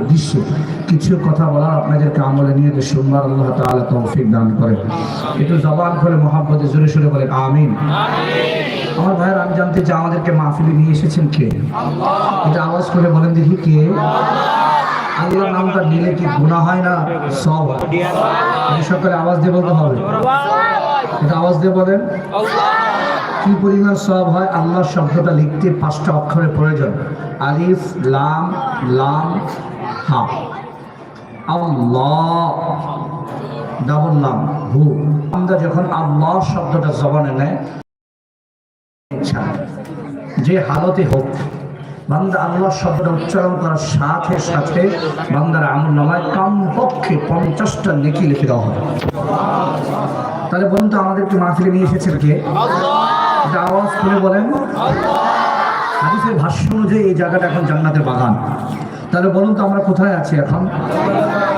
উদ্দেশ্যে কিছু কথা বলার আপনাদেরকে আমলে নিয়ে শুনবার আল্লাহ তাআলা তৌফিক দান একটু জবান করে জোরে আমিন। আমার ভাইয়ের, আমি জানতে আমাদেরকে মাহফিলে নিয়ে এসেছেন কে? এটা আওয়াজ করে বলেন দেখি কে? আল্লাহর নামটা নিলে কি গুনাহ হয় না? সব সকালে আওয়াজ দিয়ে বলতে হবে। এটা আওয়াজ দিয়ে বলেন। কি পরিমাণ সব হয়? আল্লাহ শব্দটা লিখতে পাঁচটা অক্ষরের প্রয়োজন। আলিফ, লাম লাম হা আল্লাহ, ডাবল লাম হু। আমরা যখন আল্লাহ শব্দটা জবানে নেয় ইচ্ছা যে হালতে হোক, বান্দা আল্লাহ শব্দটা উচ্চারণ করার সাথে সাথে বান্দার আমল নামায় কমপক্ষে পঞ্চাশটা নেকি লিখে দেওয়া হবে। তাহলে বলুন তো আমাদেরকে মাহফিলে নিয়ে এসেছেন কে? আওয়াজ করে বলেন। হাদিসের ভাষ্য অনুযায়ী এই জায়গাটা এখন জান্নাতের বাগান। তাহলে বলুন তো আমরা কোথায় আছি এখন?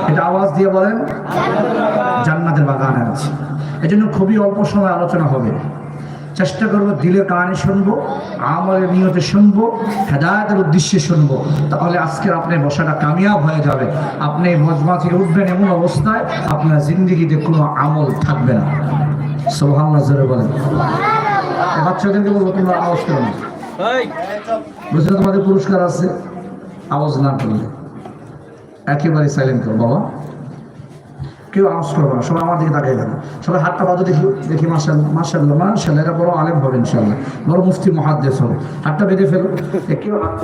এটা আওয়াজ দিয়ে বলেন। জান্নাতের বাগানে আছি। এজন্য খুবই অল্প সময় আলোচনা হবে। চেষ্টা করব দিলের কানে শুনব আমলের নিয়তে শুনব হেদায়তের উদ্দেশ্যে শুনব। তাহলে আজকের আপনার বসাটা কামিয়াব হয়ে যাবে। আপনি মজমা থেকে উঠবেন এমন অবস্থায় আপনার জিন্দিগিতে কোনো আমল থাকবে না। সোহান নজরে বলেন। বাচ্চাদেরকে বলব তোমরা আওয়াজ করো বুঝলে তোমাদের পুরস্কার আছে? আওয়াজ না করলে। একেবারে সাইলেন্ট করো, বাবা। কেউ আওয়াজ করব না, সবাই আমার দিকে তাকিয়ে যাবে সবাই হাতটা বাজু দেখি দেখি মার্শাল মার্শাল্লাহ মার্শাল্লাহ এরা বড় আলেম হবে ইনশাল্লাহ বড় মুফতি মহাদ্দেশ হবে। হাতটা বেঁধে ফেলো। কেউ হাত।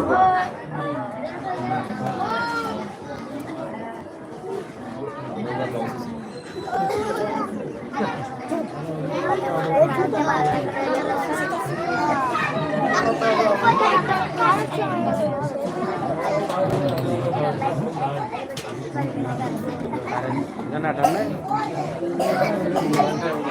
जनार्दन में